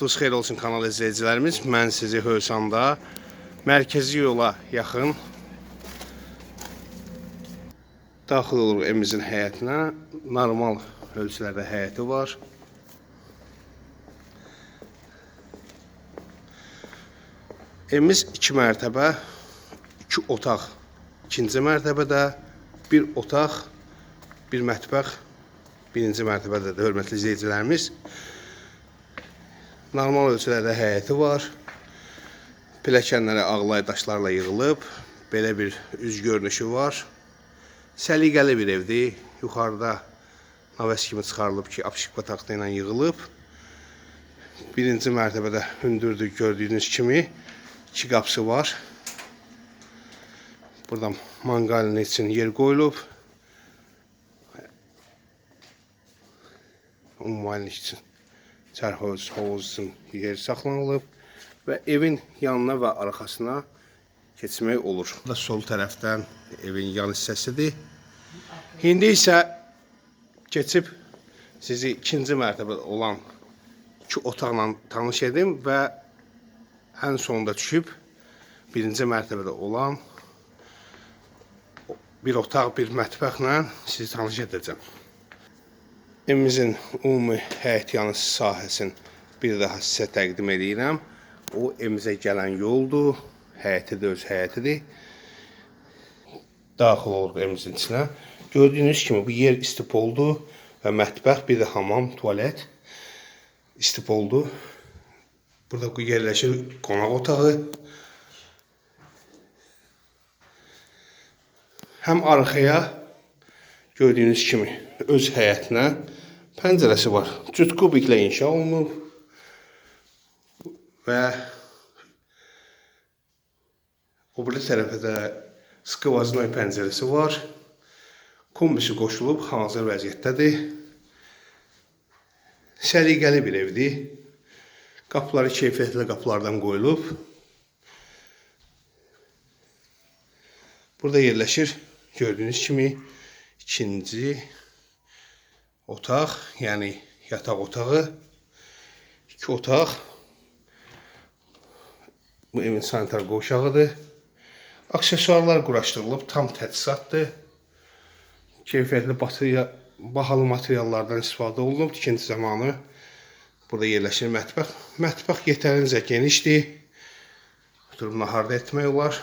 Tuz xeyir olsun kanal izləyicilərimiz. Mən sizi Hövsanda mərkəzi yola yaxın daxil oluruq evimizin həyətinə. Normal ölçülərdə həyəti var. Evimiz 2 mərtəbə, 2 otaq. İkinci mərtəbədə bir otaq, bir mətbəx, birinci mərtəbədə də hörmətli izləyicilərimiz. Normal ölçülərdə həyəti var. Pilləkənləri ağlay daşlarla yığılıb. Belə bir üz görünüşü var. Səliqəli bir evdir. Yuxarıda navəs kimi çıxarılıb ki, apşikpa taxta ilə yığılıb. Birinci mərtəbədə hündürdür gördüyünüz kimi. iki qapısı var. Burada manqalin üçün yer qoyulub. Ümumalik üçün çərhovuz, hovuz üçün yer saxlanılıb və evin yanına və arxasına keçmək olur. Bu da sol tərəfdən evin yan hissəsidir. İndi isə keçib sizi ikinci mərtəbədə olan iki otaqla tanış edim və ən sonda düşüb birinci mərtəbədə olan bir otaq, bir mətbəxlə sizi tanış edəcəm. Evimizin ümumi həyət yanı sahəsini bir daha sizə təqdim edirəm. O evimizə gələn yoldur. Həyəti də öz həyətidir. Daxil oluruq evimizin içinə. Gördüyünüz kimi bu yer istipoldur və mətbəx, bir də hamam, tualet istipoldur. Burada yerləşir qonaq otağı. Həm arxaya gördüyünüz kimi öz həyətinə pəncərəsi var. Cüt kubiklə inşa olunub və o biri tərəfə də skvaznoy pəncərəsi var. Kombisi qoşulub, hazır vəziyyətdədir. Səliqəli bir evdir. Qapıları keyfiyyətli qapılardan qoyulub. Burada yerləşir gördüyünüz kimi ikinci otaq, yəni yataq otağı. İki otaq. Bu evin sanitar qovşağıdır. Aksesuarlar quraşdırılıb, tam təchizatdır. Keyfiyyətli bateriya, bahalı materiallardan istifadə olunub tikinti zamanı. Burada yerləşir mətbəx. Mətbəx yetərincə genişdir. Oturub nahar da etmək olar.